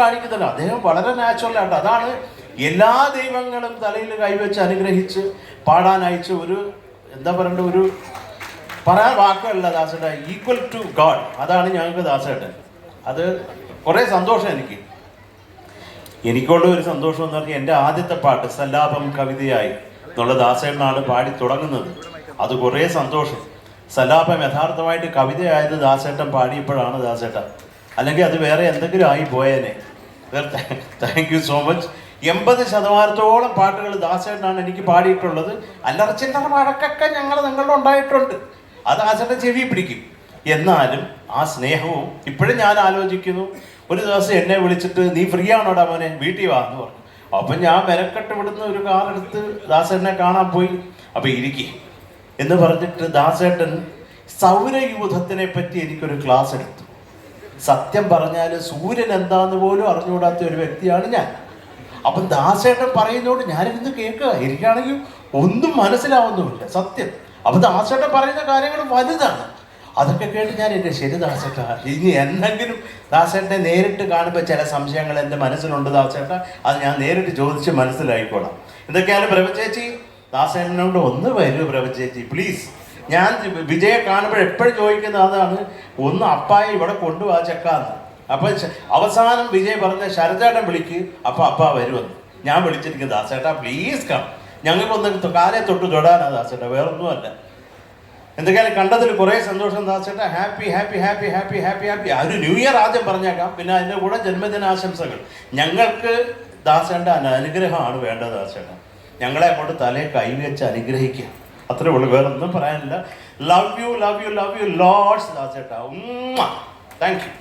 കാണിക്കുന്നില്ല അദ്ദേഹം വളരെ ആയിട്ട് അതാണ് എല്ലാ ദൈവങ്ങളും തലയിൽ കൈവച്ച് അനുഗ്രഹിച്ച് പാടാൻ അയച്ച ഒരു എന്താ പറയണ്ട ഒരു പറയാൻ വാക്കുകളില്ല ദാസേട്ടൻ ഈക്വൽ ടു ഗാഡ് അതാണ് ഞങ്ങൾക്ക് ദാസേട്ടൻ. അത് കുറേ സന്തോഷം എനിക്ക്. എനിക്കുള്ള ഒരു സന്തോഷം എന്ന് പറഞ്ഞാൽ എന്റെ ആദ്യത്തെ പാട്ട് സല്ലാപം കവിതയായി എന്നുള്ള ദാസേട്ടനാണ് പാടി തുടങ്ങുന്നത്. അത് കുറേ സന്തോഷം. സല്ലാപം യഥാർത്ഥമായിട്ട് കവിതയായത് ദാസേട്ടൻ പാടിയപ്പോഴാണ് ദാസേട്ടൻ അല്ലെങ്കിൽ അത് വേറെ എന്തെങ്കിലും ആയി പോയേനെ. താങ്ക് യു സോ മച്ച് എൺപത് ശതമാനത്തോളം പാട്ടുകൾ ദാസേട്ടനാണ് എനിക്ക് പാടിയിട്ടുള്ളത്. അല്ലറ ചില്ലറ വഴക്കൊക്കെ ഞങ്ങൾ നിങ്ങളുടെ ഉണ്ടായിട്ടുണ്ട്. അത് ദാസേട്ടൻ ചെവി പിടിക്കും. എന്നാലും ആ സ്നേഹവും ഇപ്പോഴും ഞാൻ ആലോചിക്കുന്നു. ഒരു ദിവസം എന്നെ വിളിച്ചിട്ട് നീ ഫ്രീ ആണോടാ മോനെ? വീട്ടിൽ വാ എന്ന് പറഞ്ഞു. അപ്പം ഞാൻ മെനക്കെട്ട് വിടുന്ന ഒരു കാർ എടുത്ത് ദാസേട്ടനെ കാണാൻ പോയി. അപ്പം ഇരിക്കേ. എന്ന് പറഞ്ഞിട്ട് ദാസേട്ടൻ സൗരയൂഥത്തിനെ പറ്റി എനിക്കൊരു ക്ലാസ് എടുത്തു. സത്യം പറഞ്ഞാൽ സൂര്യൻ എന്താന്ന് പോലും അറിഞ്ഞുകൂടാത്ത ഒരു വ്യക്തിയാണ് ഞാൻ. അപ്പം ദാസേട്ടൻ പറയുന്നതുകൊണ്ട് ഞാനിരുന്ന് കേൾക്കുക. എനിക്കാണെങ്കിൽ ഒന്നും മനസ്സിലാവുന്നുമില്ല സത്യം. അപ്പം ദാസേട്ടൻ പറയുന്ന കാര്യങ്ങൾ വലുതാണ്. അതൊക്കെ കേട്ട് ഞാൻ എന്റെ ശരി ദാസേട്ട ഇനി എന്തെങ്കിലും ദാസേട്ടനെ നേരിട്ട് കാണുമ്പോൾ ചില സംശയങ്ങൾ എന്റെ മനസ്സിലുണ്ട് ദാസേട്ട അത് ഞാൻ നേരിട്ട് ചോദിച്ച് മനസ്സിലായിക്കോളാം എന്തൊക്കെയാണ് പ്രഭചേച്ചി ദാസേട്ടനോട് ഒന്ന് വരൂ പ്രഭചേച്ചി പ്ലീസ്. ഞാൻ വിജയെ കാണുമ്പോൾ എപ്പോഴും ചോദിക്കുന്ന അതാണ് ഒന്ന് അപ്പായെ ഇവിടെ കൊണ്ടുപോവാ ചെക്കാന്ന്. അപ്പൊ അവസാനം വിജയ് പറഞ്ഞ ശരചേട്ടൻ വിളിക്ക്. അപ്പൊ അപ്പ വരുമെന്ന്. ഞാൻ വിളിച്ചിരിക്കുന്നത് ദാസേട്ടാ പ്ലീസ് കം ഞങ്ങൾക്കൊന്ന് കാലെ തൊട്ട് തൊടാനാ ദാസേട്ടാ വേറൊന്നുമല്ല. എന്തൊക്കെയാലും കണ്ടതിൽ കുറേ സന്തോഷം ദാസേട്ടാ. Happy happy happy happy happy happy ആ ഒരു ന്യൂ ഇയർ ആദ്യം പറഞ്ഞേക്കാം. പിന്നെ അതിന്റെ കൂടെ ജന്മദിനാശംസകൾ. ഞങ്ങൾക്ക് ദാസേട്ട അനുഗ്രഹമാണ് വേണ്ടത് ദാസേട്ട. ഞങ്ങളെ അങ്ങോട്ട് തലയെ കൈവച്ച് അനുഗ്രഹിക്കുക. അത്രേ ഉള്ളൂ. വേറെ ഒന്നും പറയാനില്ല love you love you love you loads ദാസേട്ട thank U